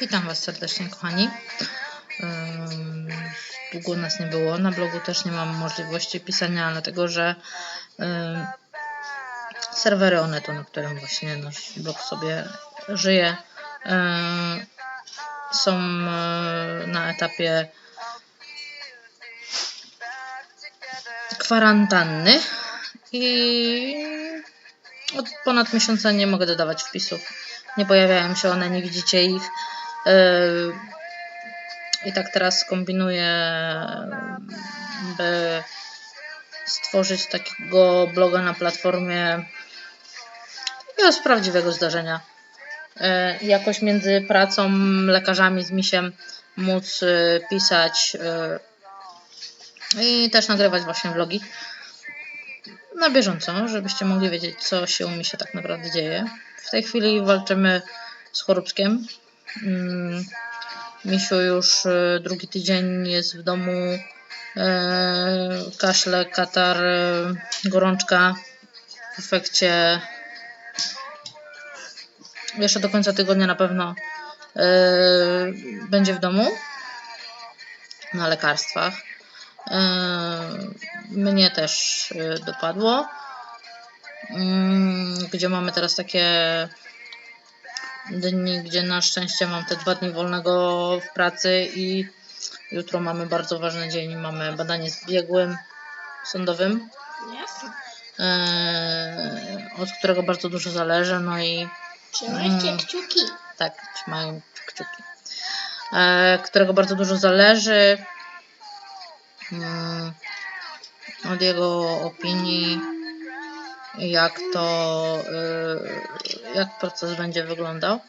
Witam Was serdecznie, kochani. Długo nas nie było. Na blogu też nie mam możliwości pisania, dlatego że serwery Onetu, na którym właśnie nasz blog sobie żyje, są na etapie kwarantanny i od ponad miesiąca nie mogę dodawać wpisów. Nie pojawiają się one, nie widzicie ich. Yy, I tak teraz kombinuję, by stworzyć takiego bloga na platformie takiego z prawdziwego zdarzenia. Yy, Jakoś między pracą, lekarzami z misiem móc yy, pisać i też nagrywać właśnie vlogi na bieżąco, żebyście mogli wiedzieć, co się u mnie się tak naprawdę dzieje. W tej chwili walczymy z choróbskiem. Mm, Misiu już y, drugi tydzień jest w domu. E, Kaszle, katar, e, gorączka. W efekcie jeszcze do końca tygodnia na pewno e, będzie w domu na lekarstwach. Mnie też e, dopadło. Mm, Gdzie mamy teraz takie dni, gdzie na szczęście mam te dwa dni wolnego w pracy i jutro mamy bardzo ważny dzień. Mamy badanie z biegłym sądowym, Jasne. e, od którego bardzo dużo zależy. No i Trzymajcie Mm. kciuki. tak, trzymają kciuki. E, którego bardzo dużo zależy od jego opinii, jak to, y, jak proces będzie wyglądał.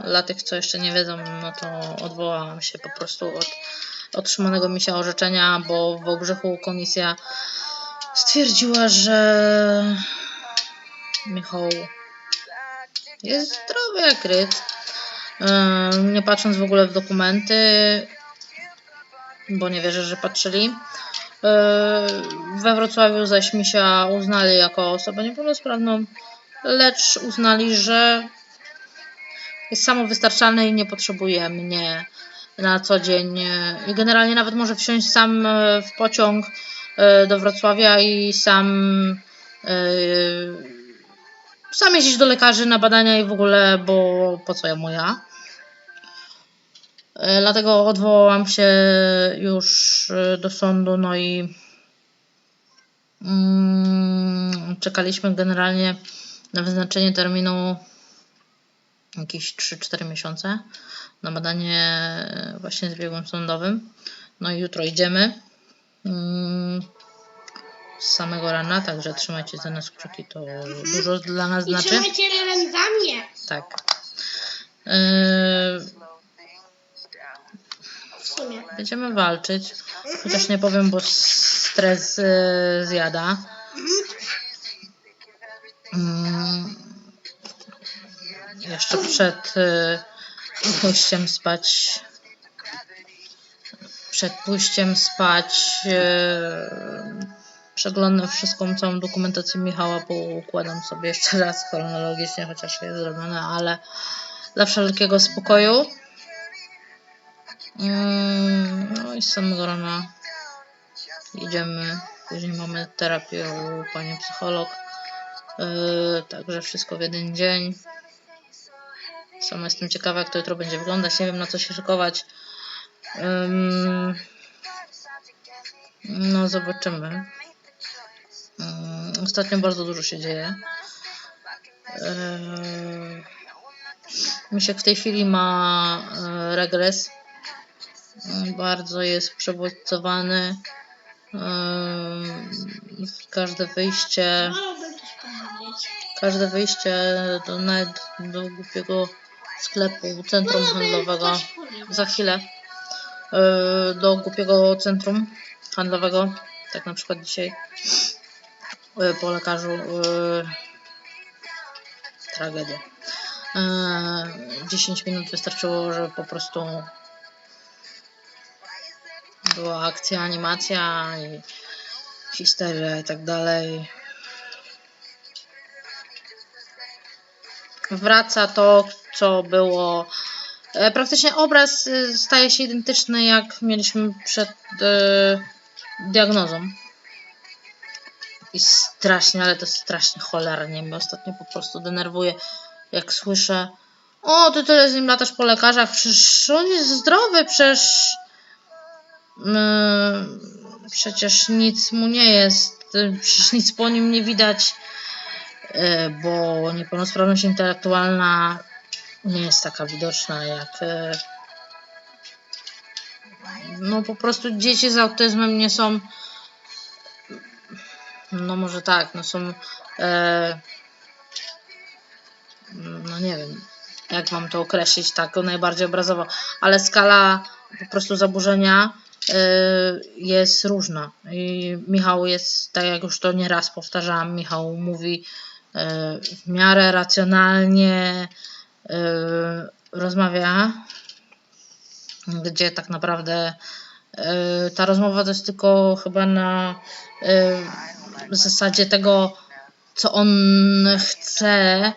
Dla tych, co jeszcze nie wiedzą, no to odwołałam się po prostu od otrzymanego mi się orzeczenia, bo w Wałbrzychu komisja stwierdziła, że Michał jest zdrowy jak ryc. Yy, Nie patrząc w ogóle w dokumenty, bo nie wierzę, że patrzyli. Yy, We Wrocławiu zaś Misia uznali jako osobę niepełnosprawną, lecz uznali, że jest samowystarczalny i nie potrzebuje mnie na co dzień. I generalnie nawet może wsiąść sam yy, w pociąg yy, do Wrocławia i sam sam jeździć do lekarzy na badania i w ogóle, bo po co ja moja. E, Dlatego odwołałam się już e, do sądu, no i mm, czekaliśmy generalnie na wyznaczenie terminu jakieś 3-4 miesiące na badanie e, właśnie z biegłym sądowym. No i jutro idziemy. Mm, z samego rana, także trzymajcie za nas kciuki, to dużo dla nas I znaczy. trzymajcie razem za mnie. Tak. Yy. Będziemy walczyć, chociaż nie powiem, bo stres yy, zjada. Mm, jeszcze przed yy, pójściem spać przed pójściem spać yy, przeglądam wszystką całą dokumentację Michała, bo układam sobie jeszcze raz chronologicznie, chociaż jest zrobione, ale dla wszelkiego spokoju. Mm, No i z samego rana idziemy. Później mamy terapię u pani psycholog. Yy, także wszystko w jeden dzień. Sama jestem ciekawa, jak to jutro będzie wyglądać. Nie wiem, na co się szykować. Ym, no, zobaczymy. Ym, Ostatnio bardzo dużo się dzieje. Yy, Misiek w tej chwili ma e, regres. Bardzo jest przebodźcowany. Yy, Każde wyjście, każde wyjście do nawet do głupiego sklepu, centrum handlowego. Za chwilę yy, do głupiego centrum handlowego. Tak na przykład dzisiaj yy, po lekarzu yy, tragedia. Yy, 10 minut wystarczyło, żeby po prostu była akcja, animacja i histeria i tak dalej. wraca to, co było. E, praktycznie obraz e, staje się identyczny, jak mieliśmy przed e, diagnozą. I strasznie, ale to strasznie cholernie mnie ostatnio po prostu denerwuje, jak słyszę o, ty tyle z nim latasz po lekarzach, przecież on jest zdrowy, przecież przecież nic mu nie jest, przecież nic po nim nie widać, y, bo niepełnosprawność intelektualna nie jest taka widoczna jak y, no po prostu dzieci z autyzmem nie są no może tak, no są e, no nie wiem jak mam to określić tak najbardziej obrazowo, ale skala po prostu zaburzenia jest różna. I Michał jest, tak jak już to nieraz powtarzałam, Michał mówi y, w miarę racjonalnie, y, rozmawia, gdzie tak naprawdę ta rozmowa to jest tylko chyba na zasadzie tego, co on chce,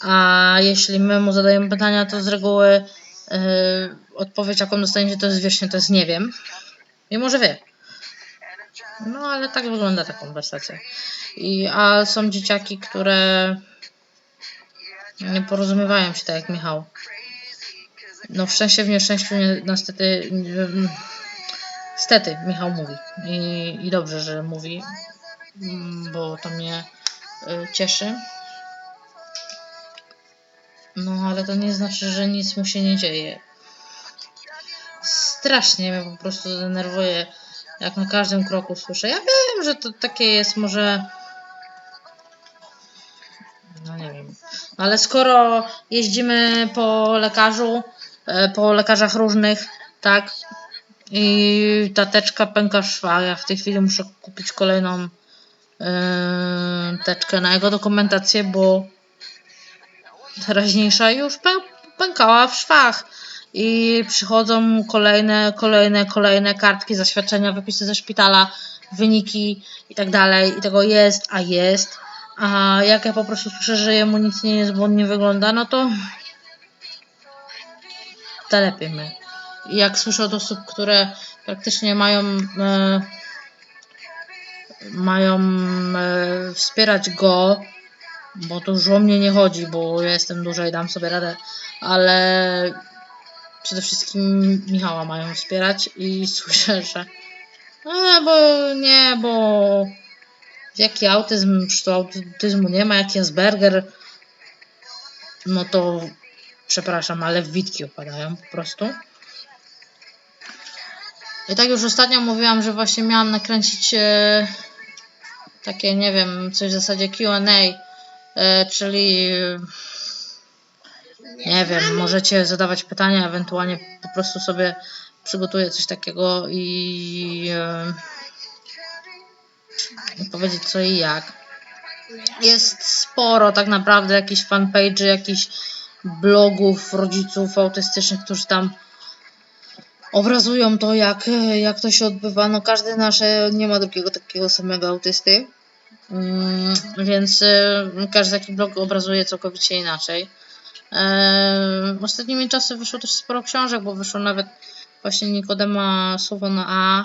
a jeśli my mu zadajemy pytania, to z reguły odpowiedź, jaką dostaniecie, to jest wiecznie, to jest nie wiem. Mimo, że wie. No, ale tak wygląda ta konwersacja. I, a są dzieciaki, które nie porozumiewają się tak jak Michał. No w szczęście, w nieszczęściu nie, niestety, niestety Michał mówi. I, I dobrze, że mówi, bo to mnie y, cieszy. No, ale to nie znaczy, że nic mu się nie dzieje. Strasznie mnie po prostu denerwuje, jak na każdym kroku słyszę. Ja wiem, że to takie jest może... No nie wiem. Ale skoro jeździmy po lekarzu, e, po lekarzach różnych, tak, i ta teczka pęka w szwach, ja w tej chwili muszę kupić kolejną yy, teczkę na jego dokumentację, bo teraźniejsza już pękała w szwach. I przychodzą kolejne, kolejne, kolejne kartki, zaświadczenia, wypisy ze szpitala, wyniki i tak dalej. I tego jest, a jest. A jak ja po prostu słyszę, że jemu nic nie jest, bo on nie wygląda, no to telepiemy. I jak słyszę od osób, które praktycznie mają e, mają e, wspierać go bo to już o mnie nie chodzi, bo ja jestem duża i dam sobie radę, ale przede wszystkim Michała mają wspierać i słyszę, że a, bo nie, bo jaki autyzm, przecież to autyzmu nie ma, jaki Asperger, no to przepraszam, ale witki opadają po prostu. I tak już ostatnio mówiłam, że właśnie miałam nakręcić e, takie, nie wiem, coś w zasadzie Q&A E, czyli nie wiem, możecie zadawać pytania, ewentualnie po prostu sobie przygotuję coś takiego i e, powiedzieć co i jak. Jest sporo tak naprawdę jakichś fanpage, jakichś blogów rodziców autystycznych, którzy tam obrazują to, jak, jak to się odbywa. No każdy nasze nie ma drugiego takiego samego autysty. Mm, więc y, każdy taki blog obrazuje całkowicie inaczej. Ostatnimi czasy wyszło też sporo książek, bo wyszło nawet właśnie Nikodema Słowo na A.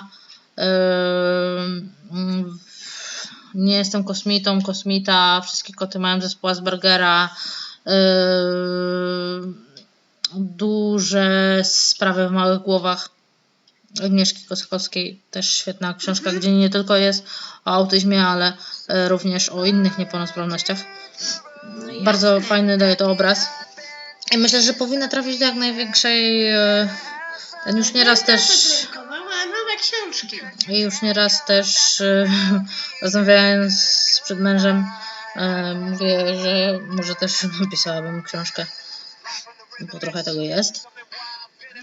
Nie jestem kosmitą, kosmita, wszystkie koty mają zespół Aspergera. Duże sprawy w małych głowach. Agnieszki Kosakowskiej, też świetna książka, gdzie nie tylko jest o autyzmie, ale e, również o innych niepełnosprawnościach. Bardzo fajny daje to obraz. I myślę, że powinna trafić do jak największej. E, ten już nieraz też. nowe książki. I już nieraz też e, rozmawiając z przedmężem, mówię, że może też napisałabym książkę, bo trochę tego jest.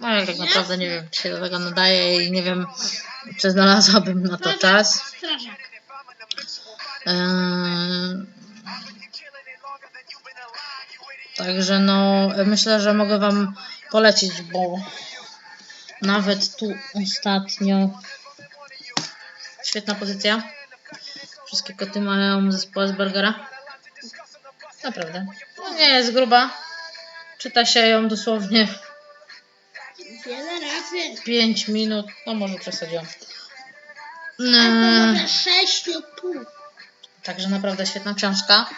No ja tak naprawdę nie wiem, czy się do tego nadaje i nie wiem, czy znalazłabym na to czas. Eee, także no, myślę, że mogę Wam polecić, bo nawet tu ostatnio świetna pozycja. Wszystkie koty mają zespół Aspergera. Naprawdę. nie jest gruba. Czyta się ją dosłownie Wiele razy. 5 minut. No może przesadziłam. Albo Eee, może lub pół. Także naprawdę świetna książka.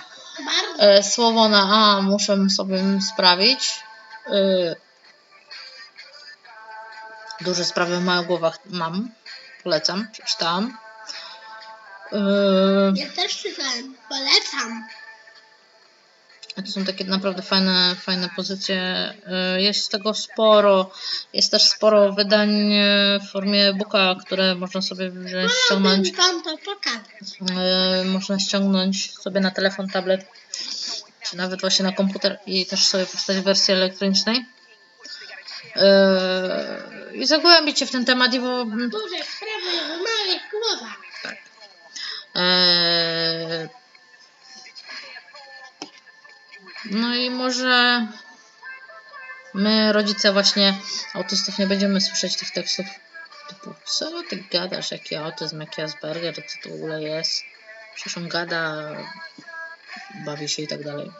E, słowo na A muszę sobie sprawić. E, duże sprawy w małych głowach mam. Polecam, przeczytałam. E, Ja też czytałem. Polecam. To są takie naprawdę fajne, fajne pozycje. E, jest tego sporo. Jest też sporo wydań e, w formie e-booka, które można sobie wziąć, ściągnąć. E, można ściągnąć sobie na telefon, tablet, czy nawet właśnie na komputer i też sobie przeczytać w wersji elektronicznej. I zagłębić się w ten temat i bo, Duże sprawy w małych głowach. tak. No i może my, rodzice właśnie autystów, nie będziemy słyszeć tych tekstów typu co ty gadasz, jaki autyzm, jaki Asperger, co to w ogóle jest. Przecież on gada, bawi się i tak dalej.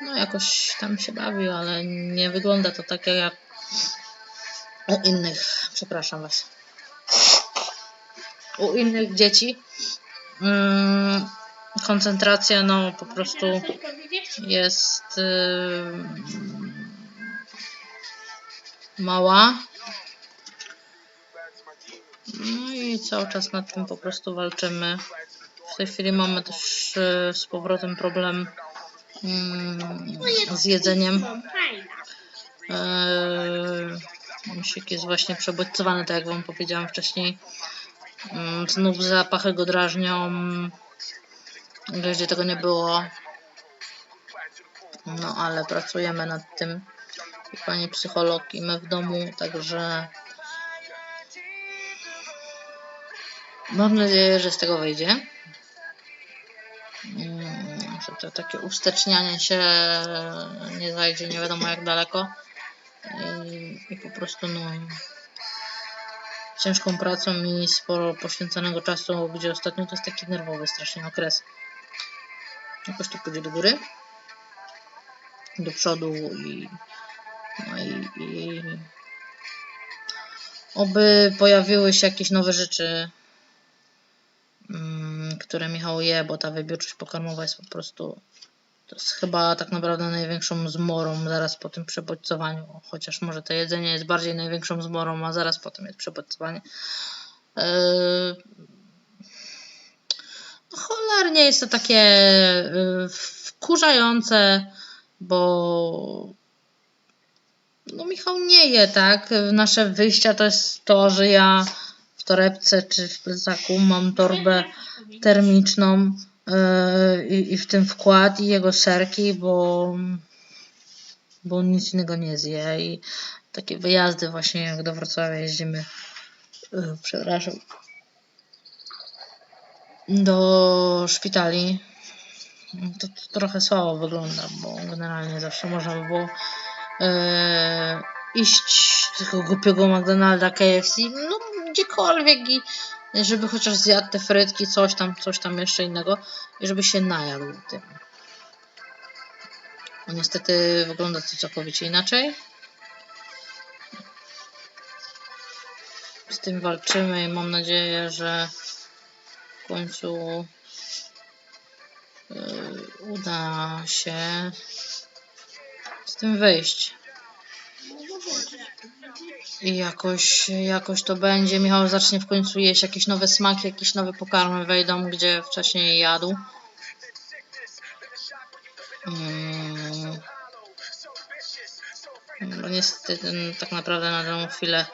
No jakoś tam się bawił, ale nie wygląda to tak jak u innych, przepraszam was, u innych dzieci. Mm, koncentracja no po prostu jest ym, mała. No i cały czas nad tym po prostu walczymy. W tej chwili mamy też y, z powrotem problem ym, z jedzeniem. Eee, Musik jest właśnie przebodźcowany, tak jak Wam powiedziałam wcześniej. Mm, Znów zapachy go drażnią. Gdzie tego nie było. No ale pracujemy nad tym. I pani psycholog i my w domu, także mam nadzieję, że z tego wyjdzie. Mm, Że to takie ustecznianie się nie zajdzie nie wiadomo jak daleko. I, i po prostu no ciężką pracą i sporo poświęconego czasu, gdzie ostatnio to jest taki nerwowy strasznie okres. Jakoś to pójdzie do góry, do przodu i no i, i oby pojawiły się jakieś nowe rzeczy, mm, które Michał je, bo ta wybiórczość pokarmowa jest po prostu to jest chyba tak naprawdę największą zmorą zaraz po tym przebodźcowaniu. Chociaż może to jedzenie jest bardziej największą zmorą, a zaraz po tym jest przebodźcowanie. Yy... Cholernie jest to takie yy, wkurzające, bo no Michał nie je, tak? Nasze wyjścia to jest to, że ja w torebce czy w plecaku mam torbę termiczną yy, i, i w tym wkład i jego serki, bo, bo nic innego nie zje i takie wyjazdy właśnie jak do Wrocławia jeździmy yy, przepraszam do szpitali to, to trochę słabo wygląda, bo generalnie zawsze można by było yy, iść do tego głupiego McDonalda, KFC, no gdziekolwiek i żeby chociaż zjadł te frytki, coś tam, coś tam jeszcze innego i żeby się najadł tym. No niestety wygląda to całkowicie inaczej. Z tym walczymy i mam nadzieję, że końcu yy, uda się z tym wyjść. I jakoś, jakoś to będzie. Michał zacznie w końcu jeść jakieś nowe smaki, jakieś nowe pokarmy wejdą, gdzie wcześniej jadł. Mm. Bo niestety tak naprawdę na daną chwilę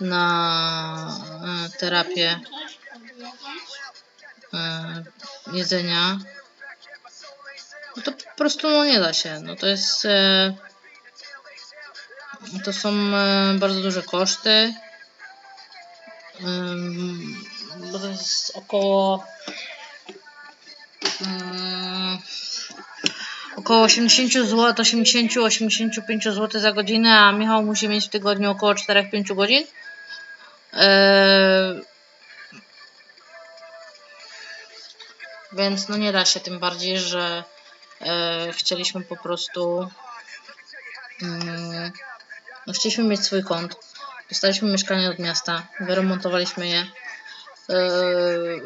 na e, terapię jedzenia no to po prostu no, nie da się. No to jest e, to są e, bardzo duże koszty. Bo to jest około około 80 zł, 80-85 zł za godzinę, a Michał musi mieć w tygodniu około 4-5 godzin. E, więc no nie da się, tym bardziej, że e, chcieliśmy po prostu mm, no, chcieliśmy mieć swój kąt. Dostaliśmy mieszkanie od miasta, wyremontowaliśmy je. Yy,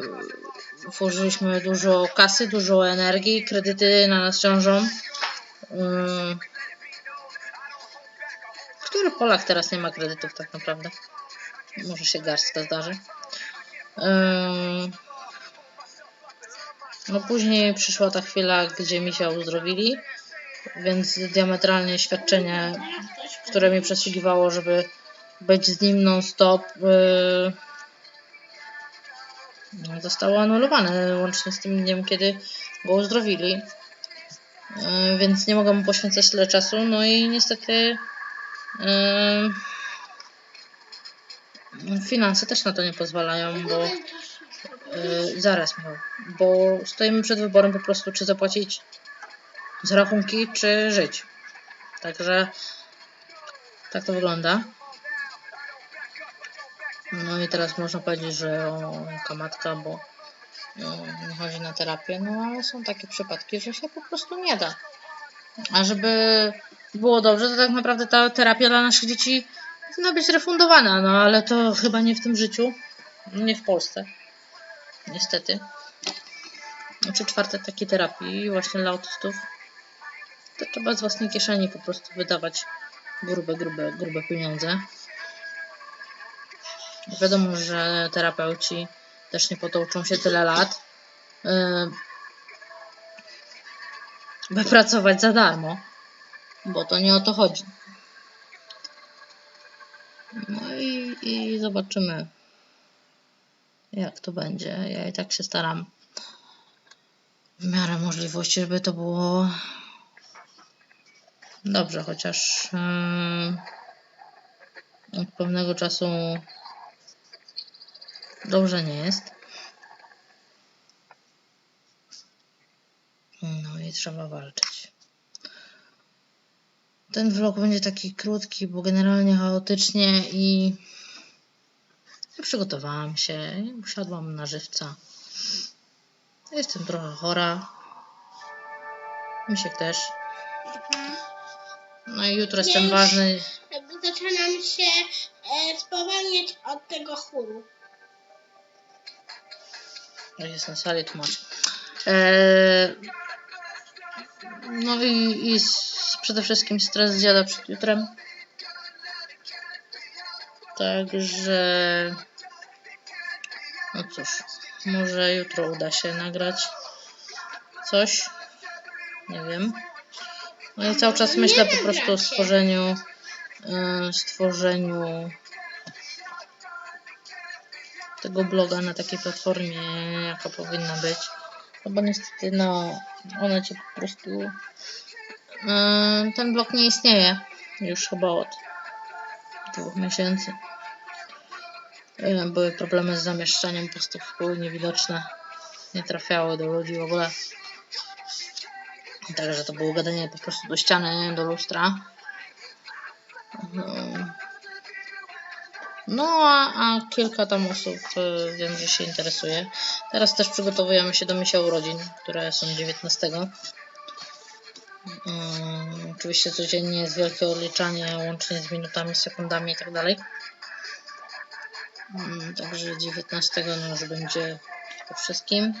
włożyliśmy dużo kasy, dużo energii, kredyty na nas ciążą. Yy, który Polak teraz nie ma kredytów tak naprawdę? Może się garstka zdarzy. Yy, no później przyszła ta chwila, gdzie mi się uzdrowili, więc diametralnie świadczenie, które mi przesługiwało, żeby być z nim non-stop, yy, no, zostało anulowane łącznie z tym dniem, kiedy go uzdrowili. Yy, więc nie mogę mu poświęcać tyle czasu, no i niestety yy, finanse też na to nie pozwalają, bo yy, zaraz miał, bo stoimy przed wyborem po prostu, czy zapłacić z rachunki, czy żyć. Także tak to wygląda. No i teraz można powiedzieć, że o, jaka matka, bo no, nie chodzi na terapię, no ale są takie przypadki, że się po prostu nie da. A żeby było dobrze, to tak naprawdę ta terapia dla naszych dzieci powinna być refundowana, no ale to chyba nie w tym życiu, nie w Polsce. Niestety. Trzy czwarte takiej terapii właśnie dla autystów to trzeba z własnej kieszeni po prostu wydawać grube, grube, grube pieniądze. Wiadomo, że terapeuci też nie potouczą się tyle lat, yy, by pracować za darmo, bo to nie o to chodzi. No i, i zobaczymy, jak to będzie. Ja i tak się staram w miarę możliwości, żeby to było dobrze, chociaż yy, od pewnego czasu dobrze nie jest. No i trzeba walczyć. Ten vlog będzie taki krótki, bo generalnie chaotycznie i przygotowałam się, usiadłam na żywca. Jestem trochę chora. Misiek też. No i jutro jest ten Już ważny. zaczynam się e, spowalniać od tego chóru. Jest na sali tłumacz. Eee, no i, i przede wszystkim stres zjada przed jutrem. Także no cóż, może jutro uda się nagrać coś. Nie wiem. No i cały czas myślę po prostu o stworzeniu e, stworzeniu tego bloga na takiej platformie, jaka powinna być. No bo niestety, no, one cię po prostu. Yy, ten blog nie istnieje już chyba od dwóch miesięcy. Yy, były problemy z zamieszczaniem postów, niewidoczne, nie trafiały do ludzi w ogóle. Także to było gadanie po prostu do ściany, do lustra. Yy. No, a, a kilka tam osób e, wiem, że się interesuje. Teraz też przygotowujemy się do misia urodzin, które są 19. Mm, oczywiście codziennie jest wielkie odliczanie, łącznie z minutami, sekundami i tak dalej. Także 19 no już będzie po wszystkim.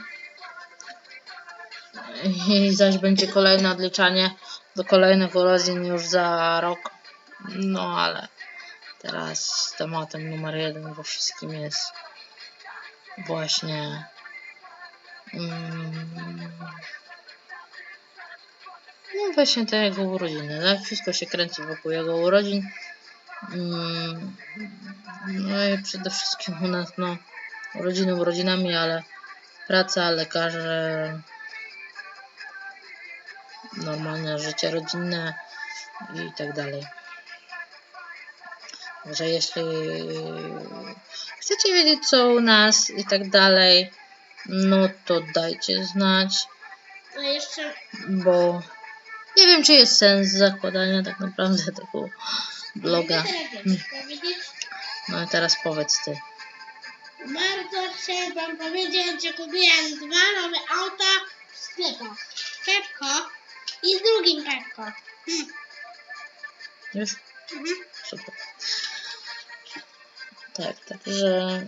I zaś będzie kolejne odliczanie do kolejnych urodzin już za rok. No ale teraz tematem numer jeden we wszystkim jest właśnie mm, no właśnie te jego urodziny, tak? Wszystko się kręci wokół jego urodzin. Mm, no i przede wszystkim u nas, no, urodziny urodzinami, ale praca, lekarze, normalne życie rodzinne i tak dalej. Że jeśli chcecie wiedzieć co u nas i tak dalej, no to dajcie znać, A jeszcze bo nie wiem czy jest sens zakładania tak naprawdę tego bloga. powiedzieć. No i teraz powiedz ty. Bardzo chcę wam powiedzieć, że kupiłem dwa nowe auta w sklepach. Pepko I z drugim tako. Hmm. Już? Mhm. Super. Tak, także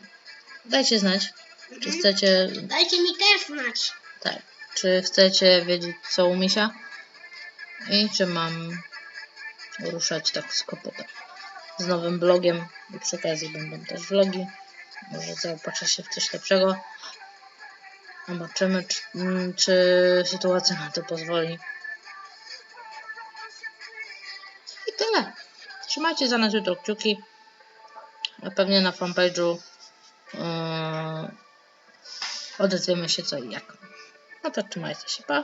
dajcie znać, czy chcecie, Dajcie mi też znać. tak, czy chcecie wiedzieć, co u misia i czy mam ruszać tak z kopyta. Z nowym blogiem i przy okazji będą też vlogi. Może zaopatrzę się w coś lepszego. Zobaczymy, czy, mm, czy sytuacja na to pozwoli. I tyle. Trzymajcie za nas jutro kciuki. Pewnie na fanpage'u yy, odezwiemy się co i jak. No to trzymajcie się, pa.